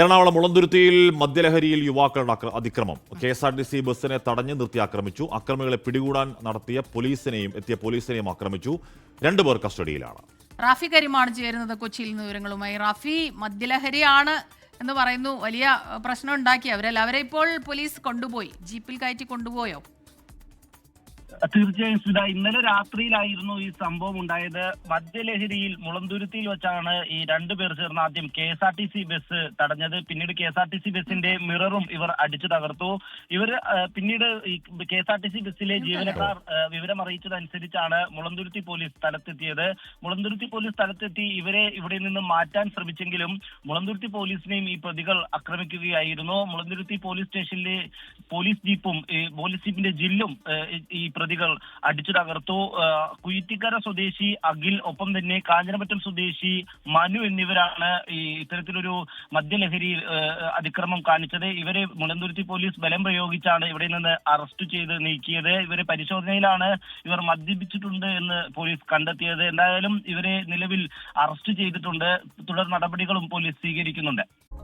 എറണാകുളം മുളന്തുരുത്തിയിൽ മദ്യലഹരിയിൽ യുവാക്കളുടെ അതിക്രമം. K S R T C ബസ്സിനെ തടഞ്ഞു നിർത്തി ആക്രമിച്ചു അക്രമികളെ പിടികൂടാൻ നടത്തിയ പോലീസിനെയും എത്തിയ പോലീസിനെയും ആക്രമിച്ചു. രണ്ടുപേർ കസ്റ്റഡിയിലാണ്. റാഫി കരിമാണ് ചേരുന്നത് കൊച്ചിയിൽ നിന്ന് വിവരങ്ങളുമായി. റാഫി മദ്യലഹരിയാണ് എന്ന് പറയുന്നു. വലിയ പ്രശ്നം ഉണ്ടാക്കി. അവരല്ല അവരെ ഇപ്പോൾ പോലീസ് കൊണ്ടുപോയി. ജീപ്പിൽ കയറ്റി കൊണ്ടുപോയോ? തീർച്ചയായും സുധ ഇന്നലെ രാത്രിയിലായിരുന്നു ഈ സംഭവം ഉണ്ടായത്. മദ്യലഹരിയിൽ മുളന്തുരുത്തിയിൽ വെച്ചാണ് ഈ രണ്ടുപേർ ചേർന്ന് ആദ്യം K S R T C bus തടഞ്ഞത്. പിന്നീട് K S R T C ബസിന്റെ മിററും ഇവർ അടിച്ചു തകർത്തു. ഇവർ പിന്നീട് ഈ K S R T C ബസ്സിലെ ജീവനക്കാർ വിവരമറിയിച്ചതനുസരിച്ചാണ് വിവരം അറിയിച്ചതനുസരിച്ചാണ് മുളന്തുരുത്തി പോലീസ് സ്ഥലത്തെത്തിയത്. മുളന്തുരുത്തി പോലീസ് സ്ഥലത്തെത്തി ഇവരെ ഇവിടെ നിന്ന് മാറ്റാൻ ശ്രമിച്ചെങ്കിലും മുളന്തുരുത്തി പോലീസിനെയും ഈ പ്രതികൾ ആക്രമിക്കുകയായിരുന്നു. മുളന്തുരുത്തി പോലീസ് സ്റ്റേഷനിലെ പോലീസ് ജീപ്പും പോലീസ് ജീപ്പിന്റെ ജില്ലും ഈ പ്രതികൾ അടിച്ചു തകർത്തു. കുയിറ്റിക്കര സ്വദേശി അഖിൽ ഒപ്പം തന്നെ കാഞ്ഞിരമറ്റം സ്വദേശി മനു എന്നിവരാണ് ഈ ഇത്തരത്തിലൊരു മദ്യലഹരി അതിക്രമം കാണിച്ചത്. ഇവരെ മുളന്തുരുത്തി പോലീസ് ബലം പ്രയോഗിച്ചാണ് ഇവിടെ നിന്ന് അറസ്റ്റ് ചെയ്ത് നീക്കിയത്. ഇവരെ പരിശോധനയിലാണ് ഇവർ മദ്യപിച്ചിട്ടുണ്ട് എന്ന് പോലീസ് കണ്ടെത്തിയത്. എന്തായാലും ഇവരെ നിലവിൽ അറസ്റ്റ് ചെയ്തിട്ടുണ്ട്. തുടർ നടപടികളും പോലീസ് സ്വീകരിക്കുന്നുണ്ട്.